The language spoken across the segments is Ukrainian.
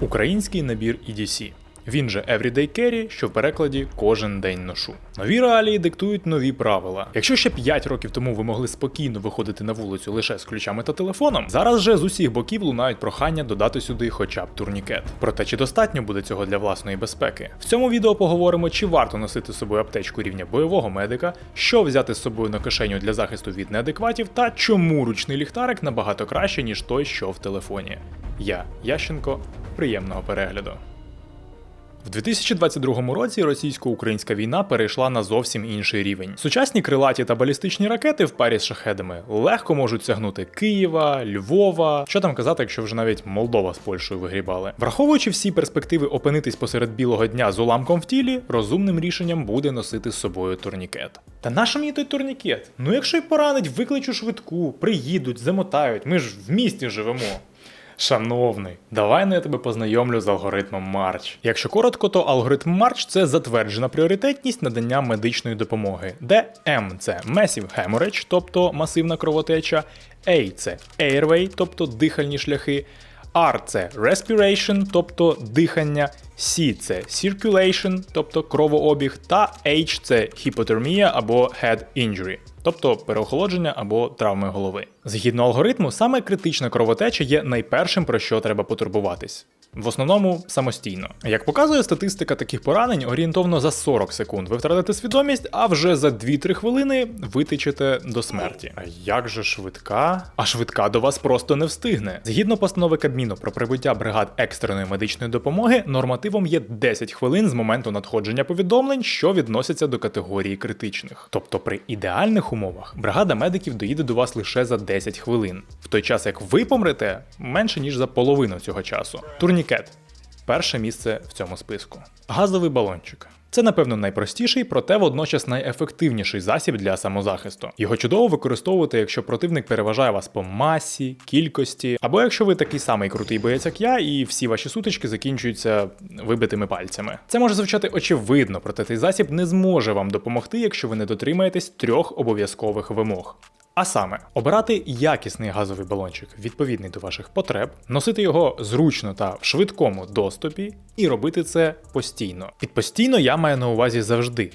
Український набір EDC. Він же Everyday Carry, що в перекладі кожен день ношу. Нові реалії диктують нові правила. Якщо ще 5 років тому ви могли спокійно виходити на вулицю лише з ключами та телефоном, зараз же з усіх боків лунають прохання додати сюди хоча б турнікет. Проте чи достатньо буде цього для власної безпеки? В цьому відео поговоримо, чи варто носити з собою аптечку рівня бойового медика, що взяти з собою на кишеню для захисту від неадекватів, та чому ручний ліхтарик набагато краще, ніж той, що в телефоні. Я Ященко. Приємного перегляду. В 2022 році російсько-українська війна перейшла на зовсім інший рівень. Сучасні крилаті та балістичні ракети в парі з шахедами легко можуть сягнути Києва, Львова. Що там казати, якщо вже навіть Молдова з Польщею вигрібали. Враховуючи всі перспективи опинитись посеред білого дня з уламком в тілі, розумним рішенням буде носити з собою турнікет. Та нащо мені той турнікет? Ну якщо й поранить, викличу швидку, приїдуть, замотають. Ми ж в місті живемо. Шановний, давай ну я тебе познайомлю з алгоритмом March. Якщо коротко, то алгоритм March – це затверджена пріоритетність надання медичної допомоги, де M – це Massive Hemorrhage, тобто масивна кровотеча, A – це Airway, тобто дихальні шляхи, R – це Respiration, тобто дихання, C – це Circulation, тобто кровообіг, та H – це Hypothermia або Head Injury, тобто переохолодження або травми голови. Згідно алгоритму, саме критична кровотеча є найпершим, про що треба потурбуватись. В основному самостійно. Як показує статистика таких поранень, орієнтовно за 40 секунд ви втратите свідомість, а вже за 2-3 хвилини витечете до смерті. А як же швидка? А швидка до вас просто не встигне. Згідно постанови Кабміну про прибуття бригад екстреної медичної допомоги, нормативом є 10 хвилин з моменту надходження повідомлень, що відносяться до категорії критичних. Тобто при ідеальних умовах бригада медиків доїде до вас лише за 10 хвилин, в той час як ви помрете менше ніж за половину цього часу. Турнікет перше місце в цьому списку. Газовий балончик. Це, напевно, найпростіший, проте водночас найефективніший засіб для самозахисту. Його чудово використовувати, якщо противник переважає вас по масі, кількості, або якщо ви такий самий крутий боєць, як я, і всі ваші сутички закінчуються вибитими пальцями. Це може звучати очевидно, проте цей засіб не зможе вам допомогти, якщо ви не дотримаєтесь трьох обов'язкових вимог. А саме, обирати якісний газовий балончик, відповідний до ваших потреб, носити його зручно та в швидкому доступі, і робити це постійно. Під постійно я маю на увазі завжди,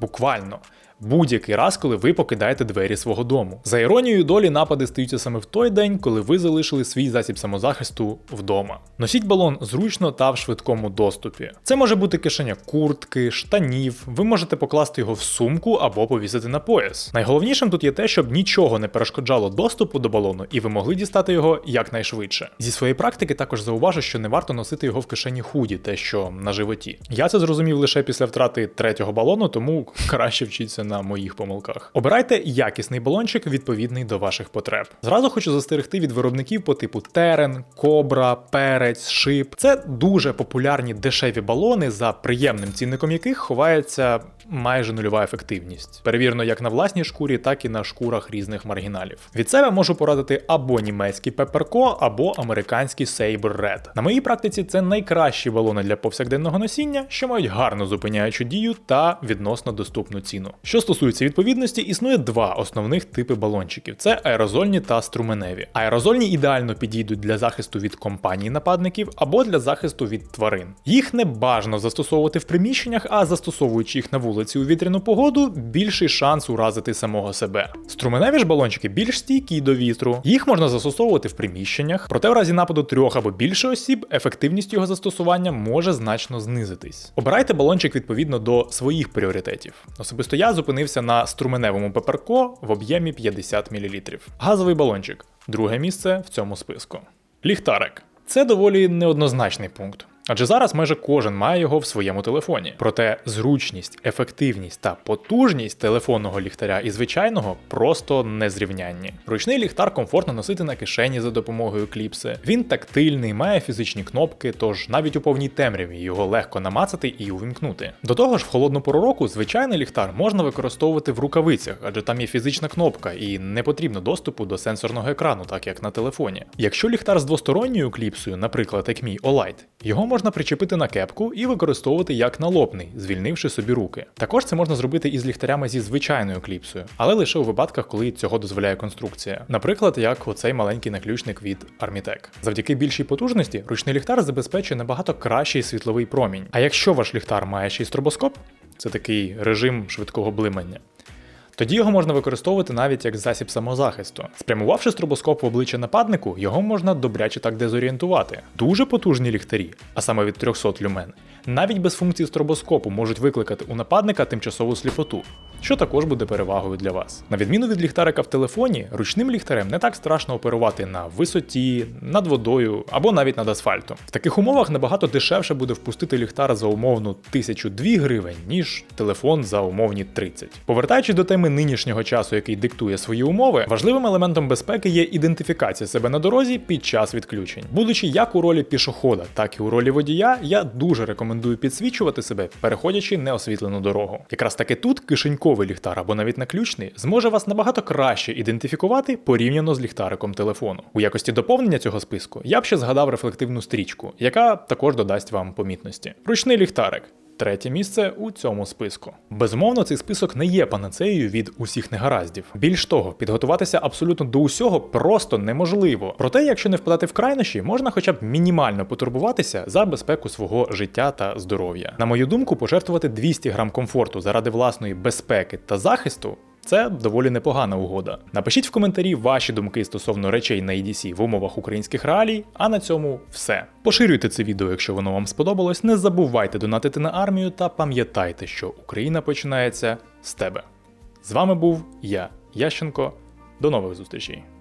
буквально. Будь-який раз, коли ви покидаєте двері свого дому. За іронією долі напади стаються саме в той день, коли ви залишили свій засіб самозахисту вдома. Носіть балон зручно та в швидкому доступі. Це може бути кишеня куртки, штанів. Ви можете покласти його в сумку або повісити на пояс. Найголовнішим тут є те, щоб нічого не перешкоджало доступу до балону, і ви могли дістати його якнайшвидше. Зі своєї практики також зауважу, що не варто носити його в кишені худі, те, що на животі. Я це зрозумів лише після втрати третього балону, тому краще вчіться на моїх помилках. Обирайте якісний балончик, відповідний до ваших потреб. Зразу хочу застерегти від виробників по типу Терен, Кобра, Перець, Шип. Це дуже популярні дешеві балони, за приємним цінником яких ховається майже нульова ефективність. Перевірено як на власній шкурі, так і на шкурах різних маргіналів. Від себе можу порадити або німецький Pepperco, або американський Saber Red. На моїй практиці це найкращі балони для повсякденного носіння, що мають гарну зупиняючу дію та відносно доступну ціну. Що стосується відповідності, існує два основних типи балончиків: це аерозольні та струменеві. Аерозольні ідеально підійдуть для захисту від компаній нападників або для захисту від тварин. Їх не бажано застосовувати в приміщеннях, а застосовуючи їх на вулиці у вітряну погоду, більший шанс уразити самого себе. Струменеві ж балончики більш стійкі до вітру. Їх можна застосовувати в приміщеннях, проте в разі нападу трьох або більше осіб ефективність його застосування може значно знизитись. Обирайте балончик відповідно до своїх пріоритетів. Особисто я зупинився на струменевому пеперко в об'ємі 50 мл. Газовий балончик друге місце в цьому списку. Ліхтарик. Це доволі неоднозначний пункт. Адже зараз майже кожен має його в своєму телефоні. Проте зручність, ефективність та потужність телефонного ліхтаря і звичайного просто незрівнянні. Ручний ліхтар комфортно носити на кишені за допомогою кліпси. Він тактильний, має фізичні кнопки, тож навіть у повній темряві його легко намацати і увімкнути. До того ж, в холодну пору року звичайний ліхтар можна використовувати в рукавицях, адже там є фізична кнопка і не потрібно доступу до сенсорного екрану, так як на телефоні. Якщо ліхтар з двосторонньою кліпсою, наприклад, як мій Olight, Його можна причепити на кепку і використовувати як налобний, звільнивши собі руки. Також це можна зробити із ліхтарями зі звичайною кліпсою, але лише у випадках, коли цього дозволяє конструкція. Наприклад, як оцей маленький наключник від Armitec. Завдяки більшій потужності ручний ліхтар забезпечує набагато кращий світловий промінь. А якщо ваш ліхтар має ще й стробоскоп, це такий режим швидкого блимання. Тоді його можна використовувати навіть як засіб самозахисту. Спрямувавши стробоскоп в обличчя нападнику, його можна добряче так дезорієнтувати. Дуже потужні ліхтарі, а саме від 300 люмен, навіть без функції стробоскопу можуть викликати у нападника тимчасову сліпоту, що також буде перевагою для вас. На відміну від ліхтарика в телефоні, ручним ліхтарем не так страшно оперувати на висоті, над водою або навіть над асфальтом. В таких умовах набагато дешевше буде впустити ліхтар за умовну 1002 гривень, ніж телефон за умовні 30. Повертаючись до теми нинішнього часу, який диктує свої умови, важливим елементом безпеки є ідентифікація себе на дорозі під час відключень. Будучи як у ролі пішохода, так і у ролі водія, я дуже рекомендую підсвічувати себе, переходячи неосвітлену дорогу. Якраз таки тут кишеньковий ліхтар або навіть наключний зможе вас набагато краще ідентифікувати порівняно з ліхтариком телефону. У якості доповнення цього списку я б ще згадав рефлективну стрічку, яка також додасть вам помітності. Ручний ліхтарик. Третє місце у цьому списку. Безумовно, цей список не є панацеєю від усіх негараздів. Більш того, підготуватися абсолютно до усього просто неможливо. Проте, якщо не впадати в крайнощі, можна хоча б мінімально потурбуватися за безпеку свого життя та здоров'я. На мою думку, пожертвувати 200 грам комфорту заради власної безпеки та захисту. Це доволі непогана угода. Напишіть в коментарі ваші думки стосовно речей на EDC в умовах українських реалій, а на цьому все. Поширюйте це відео, якщо воно вам сподобалось. Не забувайте донатити на армію та пам'ятайте, що Україна починається з тебе. З вами був я, Ященко. До нових зустрічей.